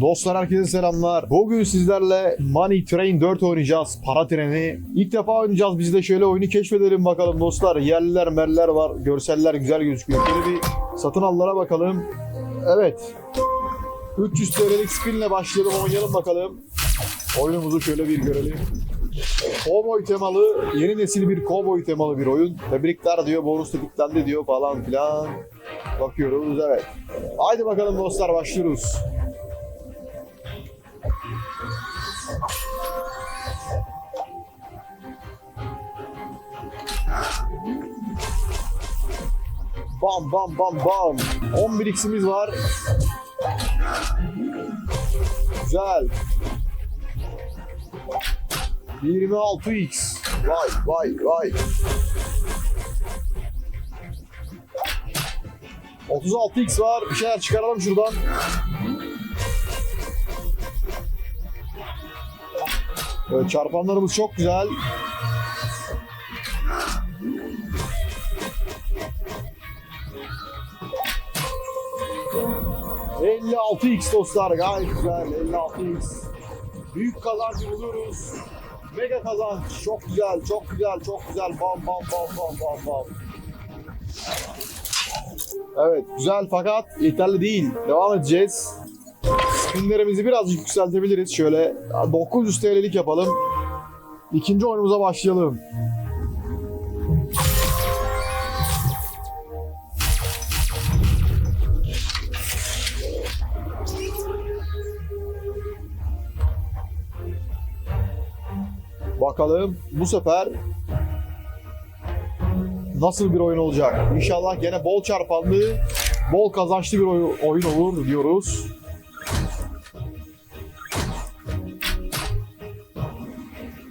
Dostlar herkese selamlar. Bugün sizlerle Money Train 4 oynayacağız. Para treni. İlk defa oynayacağız. Biz de şöyle oyunu keşfedelim bakalım dostlar. Yerliler merler var. Görseller güzel gözüküyor. Şöyle bir satın allara bakalım. Evet. 300 TL'lik spinle başlayalım oynayalım bakalım. Oyunumuzu şöyle bir görelim. Cowboy temalı, yeni nesil bir cowboy temalı bir oyun. Tebrikler diyor, bonus tebriklendi diyor falan filan. Bakıyoruz evet. Haydi bakalım dostlar başlıyoruz. Bam bam bam bam. 11 x'imiz var. Güzel. 26x. Vay vay vay. 36x var. Bir şeyler çıkaralım şuradan. Evet, çarpanlarımız çok güzel. ...56x dostlar gayet güzel 56x. Büyük kazancı buluyoruz. Mega kazanç. Çok güzel, çok güzel, çok güzel. Bam bam bam bam bam bam. Evet, güzel fakat yeterli değil. Devam edeceğiz. Spinlerimizi birazcık yükseltebiliriz. Şöyle 900 TL'lik yapalım. İkinci oyunumuza başlayalım. Bakalım bu sefer nasıl bir oyun olacak? İnşallah gene bol çarpanlı, bol kazançlı bir oy- oyun olur diyoruz.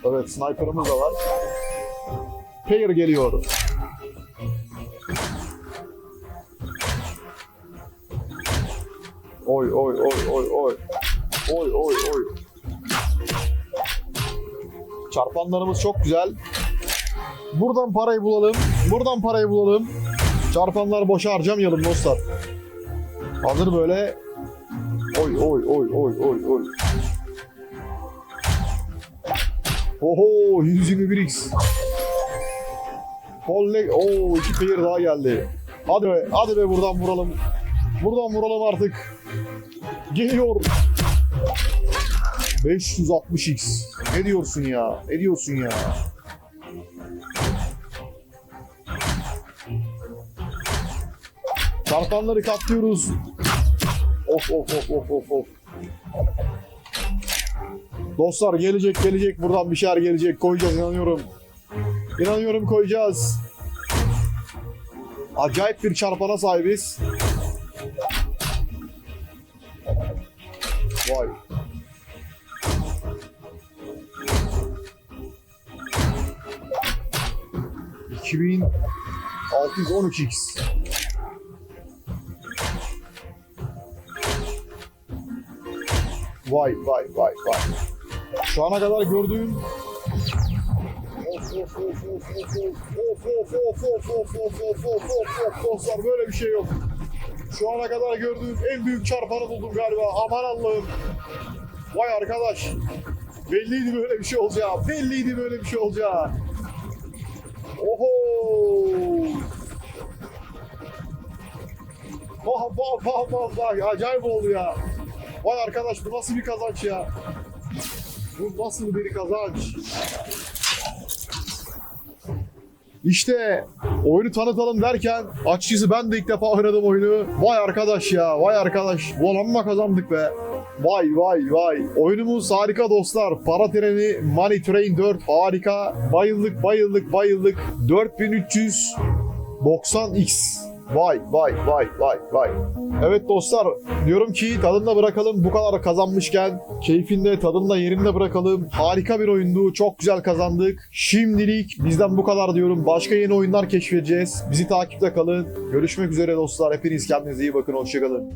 Evet, sniper'ımız da var. Payer geliyor. Oy oy oy oy oy. Oy oy oy. Çarpanlarımız çok güzel. Buradan parayı bulalım. Buradan parayı bulalım. Çarpanlar boşa harcamayalım dostlar. Hazır böyle. Oy oy oy oy oy oy. Oho 121x. Kolle Oo iki player daha geldi. Hadi be hadi be buradan vuralım. Buradan vuralım artık. Geliyor. 560x. Ne diyorsun ya? Ne diyorsun ya? Çarpanları katlıyoruz. Of of of of of of. Dostlar gelecek gelecek buradan bir şeyler gelecek koyacağız inanıyorum. İnanıyorum koyacağız. Acayip bir çarpana sahibiz. Vay. 2612X. Vay vay vay vay. Şu ana kadar gördüğüm Dostlar böyle bir şey yok. Şu ana kadar gördüğüm en büyük çarpanı buldum galiba. Aman Allah'ım. Vay arkadaş. Belliydi böyle bir şey olacağı. Belliydi böyle bir şey olacağı. Oho. Vah vah vah vah vah. Acayip oldu ya. Vay arkadaş bu nasıl bir kazanç ya? Bu nasıl bir kazanç? İşte oyunu tanıtalım derken açıkçası ben de ilk defa oynadım oyunu. Vay arkadaş ya, vay arkadaş. Bu amma kazandık be. Vay vay vay. Oyunumuz harika dostlar. Para treni Money Train 4 harika. Bayıldık bayıldık bayıldık. 4390x. Vay vay vay vay vay. Evet dostlar diyorum ki tadında bırakalım bu kadar kazanmışken keyfinde tadında yerinde bırakalım. Harika bir oyundu çok güzel kazandık. Şimdilik bizden bu kadar diyorum. Başka yeni oyunlar keşfedeceğiz. Bizi takipte kalın. Görüşmek üzere dostlar. Hepiniz kendinize iyi bakın. Hoşçakalın.